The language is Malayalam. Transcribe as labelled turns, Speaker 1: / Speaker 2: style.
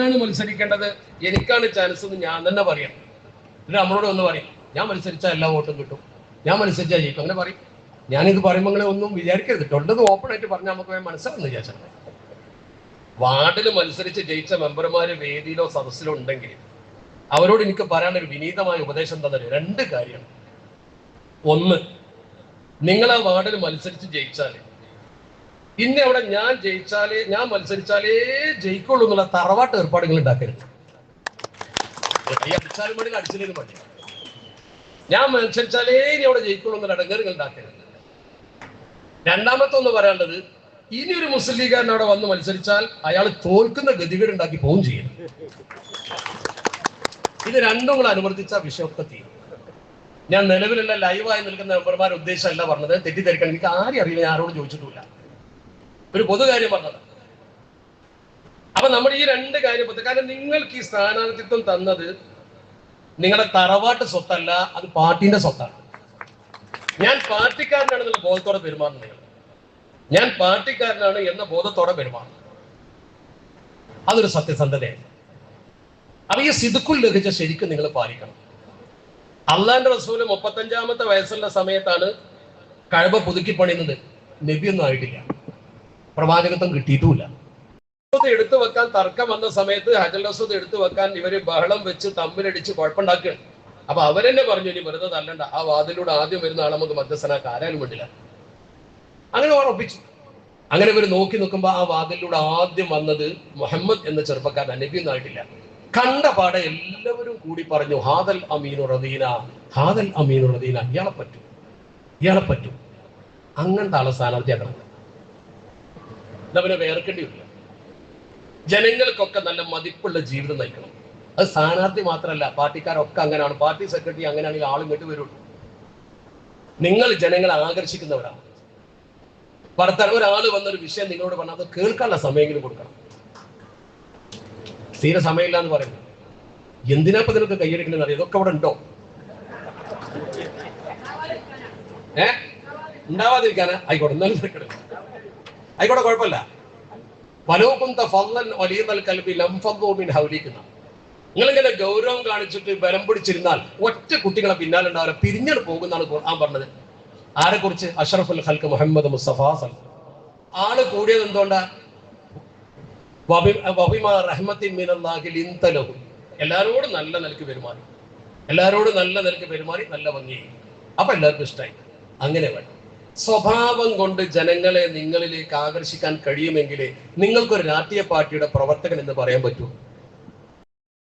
Speaker 1: ഞാനാണ് മത്സരിക്കേണ്ടത്. എനിക്കാണ് ചാൻസ് എന്ന് ഞാൻ തന്നെ പറയാം എന്നിട്ട് നമ്മളോട് ഒന്ന് പറയും ഞാൻ മത്സരിച്ചാൽ എല്ലാ വോട്ടും കിട്ടും. ഞാൻ മത്സരിച്ചാൽ ജയിക്കും. അങ്ങനെ പറയും. ഞാനിത് പറയുമ്പോൾ നിങ്ങളെ ഒന്നും വിചാരിക്കരുത് ഉള്ളത് ഓപ്പൺ ആയിട്ട് പറഞ്ഞാൽ നമുക്ക് മനസ്സിലാവുന്ന വിചാരിച്ചത് വാർഡിൽ മത്സരിച്ച് ജയിച്ച മെമ്പർമാര് വേദിയിലോ സദസ്സിലോ ഉണ്ടെങ്കിൽ അവരോട് എനിക്ക് പറയാനൊരു വിനീതമായ ഉപദേശം തന്നെ രണ്ട് കാര്യമാണ് ഒന്ന് നിങ്ങൾ ആ വാർഡിൽ മത്സരിച്ച് ജയിച്ചാൽ ഇന്നെ അവിടെ ഞാൻ ജയിച്ചാലേ ഞാൻ മത്സരിച്ചാലേ ജയിക്കുള്ളൂ എന്നുള്ള തറവാട്ട് ഏർപ്പാടുകൾ ഉണ്ടാക്കരുത്. അടിച്ചാലും ഞാൻ മത്സരിച്ചാലേ ഇനി അവിടെ ജയിക്കുള്ളൂ എന്നുള്ള അടങ്ങറുകൾ ഉണ്ടാക്കരുത്. രണ്ടാമത്തെ ഒന്ന് പറയാനുള്ളത് ഇനി ഒരു മുസ്ലിം ലീഗുകാരൻ അവിടെ വന്ന് മത്സരിച്ചാൽ അയാൾ തോൽക്കുന്ന ഗതികേട് ഉണ്ടാക്കി പോവും ചെയ്യും. ഇത് രണ്ടും കൂടെ അനുവർത്തിച്ച വിഷയമൊക്കെ തീരും. ഞാൻ നിലവിലുള്ള ലൈവായി നിൽക്കുന്ന മെമ്പർമാരെ ഉദ്ദേശമല്ല പറഞ്ഞത്. തെറ്റിദ്ധരിക്കണം എനിക്ക് ആരും അറിയില്ല ഞാൻ ആരോടും ചോദിച്ചിട്ടില്ല ഒരു പൊതുകാര്യം പറഞ്ഞത്. അപ്പൊ നമ്മൾ ഈ രണ്ട് കാര്യം കാരണം നിങ്ങൾക്ക് ഈ സ്ഥാനാർത്ഥിത്വം തന്നത് നിങ്ങളുടെ തറവാട്ട് സ്വത്തല്ല അത് പാർട്ടിന്റെ സ്വത്താണ്. ഞാൻ പാർട്ടിക്കാരനാണെന്നുള്ള ബോധത്തോടെ പെരുമാറുന്നത് ഞാൻ പാർട്ടിക്കാരനാണ് എന്ന ബോധത്തോടെ പെരുമാറുന്നത്. അതൊരു സത്യസന്ധതയാണ്. അപ്പൊ ഈ സിദുക്കുൽ ലഭിച്ച ശരിക്കും നിങ്ങൾ പാലിക്കണം. അള്ളാന്റെ റസൂൽ മുപ്പത്തഞ്ചാമത്തെ വയസ്സുള്ള സമയത്താണ് കഴവ പുതുക്കി പണിയുന്നത് നബിയൊന്നും ആയിട്ടില്ല. പ്രവാചകത്വം കിട്ടിയിട്ടുമില്ല. എടുത്തു വെക്കാൻ തർക്കം വന്ന സമയത്ത് ഹജൽ റസൂദ് എടുത്തു വെക്കാൻ ഇവർ ബഹളം വെച്ച് തമ്മിലടിച്ച് കുഴപ്പമുണ്ടാക്കുകയാണ്. അപ്പൊ അവരെന്നെ പറഞ്ഞു ഇനി വെറുതെ തല്ലണ്ട. ആ വാതിലൂടെ ആദ്യം വരുന്ന ആളെ നമുക്ക് മധ്യസ്ഥനാക്ക ആരാലും വേണ്ടില്ല. അങ്ങനെ ഉറപ്പിച്ചു അങ്ങനെ ഇവർ നോക്കി നോക്കുമ്പോ ആ വാതിലൂടെ ആദ്യം വന്നത് മുഹമ്മദ് എന്ന ചെറുപ്പക്കാരൻ നബിയൊന്നും കണ്ട പാടെ എല്ലാവരും കൂടി പറഞ്ഞു ഹാദൽ അമീനു റദീന ഹാദൽ അമീനു റദീന ഇയാളെ പറ്റൂ. ഇയാളെ പറ്റൂ. അങ്ങനത്തെ ആളെ സ്ഥാനാർത്ഥിയാക്കണം പിന്നെ വേർക്കേണ്ടി വരില്ല. ജനങ്ങൾക്കൊക്കെ നല്ല മതിപ്പുള്ള ജീവിതം നയിക്കണം. അത് സ്ഥാനാർത്ഥി മാത്രമല്ല പാർട്ടിക്കാരൊക്കെ അങ്ങനെയാണ്. പാർട്ടി സെക്രട്ടറി അങ്ങനെയാണെങ്കിൽ ആളും കേട്ട് വരുള്ളൂ. നിങ്ങൾ ജനങ്ങളെ ആകർഷിക്കുന്നവരാണ്. ഭർത്താവ് ഒരാൾ വന്നൊരു വിഷയം നിങ്ങളോട് പറഞ്ഞാൽ അത് കേൾക്കാനുള്ള സമയമെങ്കിലും കൊടുക്കണം. തീരെ സമയമില്ല എന്ന് പറയുന്നു എന്തിനാ ഇപ്പൊ ഇതിനൊക്കെ കൈയടിക്കണമെന്ന് അറിയാം? ഇതൊക്കെ അവിടെ ഉണ്ടോ? ഏ? ഉണ്ടാവാതിരിക്കാനാ? ആയിക്കോട്ടെ നല്ല ആയിക്കോട്ടെ കുഴപ്പമില്ല. വലോകുന്ത ഫല്ലൻ വലിയ കൽബി ലംഫോമിൻ ഹൗലിക്കുന്ന നിങ്ങളിങ്ങനെ ഗൗരവം കാണിച്ചിട്ട് ബലം പിടിച്ചിരുന്നാൽ ഒറ്റ കുട്ടികളെ പിന്നാലെ ഉണ്ടാവില്ല. പിരിഞ്ഞാണ് പോകുന്നാണ് ഖുർആൻ പറഞ്ഞത്. ആരെ കുറിച്ച് അഷറഫുൽ മുഹമ്മദ് മുസ്തഫ ആൾ കൂടിയത് എന്തുകൊണ്ടാ. എല്ലാരോടും നല്ല നിലയ്ക്ക് പെരുമാറി. എല്ലാരോടും നല്ല നിലയ്ക്ക് പെരുമാറി നല്ല ഭംഗിയായി. അപ്പൊ എല്ലാവർക്കും ഇഷ്ടമായി അങ്ങനെ വേണം. സ്വഭാവം കൊണ്ട് ജനങ്ങളെ നിങ്ങളിലേക്ക് ആകർഷിക്കാൻ കഴിയുമെങ്കിലേ നിങ്ങൾക്കൊരു രാഷ്ട്രീയ പാർട്ടിയുടെ പ്രവർത്തകൻ എന്ന് പറയാൻ പറ്റൂ.